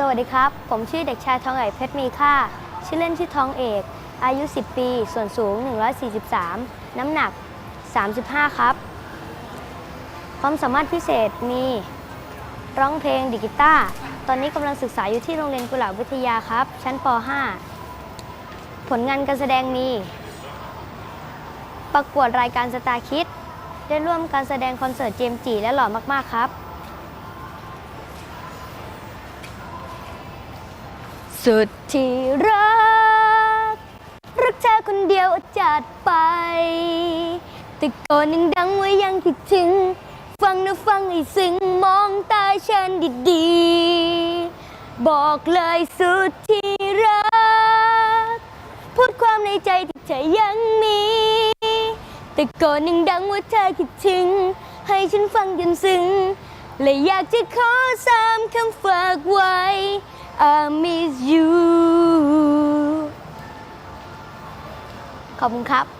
สวัสดีครับ ผมชื่อเด็กชายทองเอกเพชรมีค่า ชื่อเล่นชื่อทองเอก อายุ 10 ปี ส่วนสูง 143 น้ำหนัก 35 ครับ ความสามารถพิเศษมี ร้องเพลงดิกีตาตอนนี้กำลังศึกษาอยู่ที่โรงเรียนกุหลาบวิทยาครับ ชั้นป .5 ผลงานการแสดงมี ประกวดรายการสตาร์คิด ได้ร่วมการแสดงคอนเสิร์ตเจมจีและหล่อมาก ๆ ครับ สุดที่รัก รักเธอคนเดียวจัดไปตะโกนดังๆว่ายังคิดถึง ฟังนะฟังให้ซึ้งมองตาฉันดีๆ บอกเลยสุดที่รัก พูดความในใจที่เธอยังมีตะโกนดังๆว่าเธอคิดถึง ให้ฉันฟังจนซึ้ง และอยากจะขอสามคำฝากไว้ I miss you ขอบคุณครับ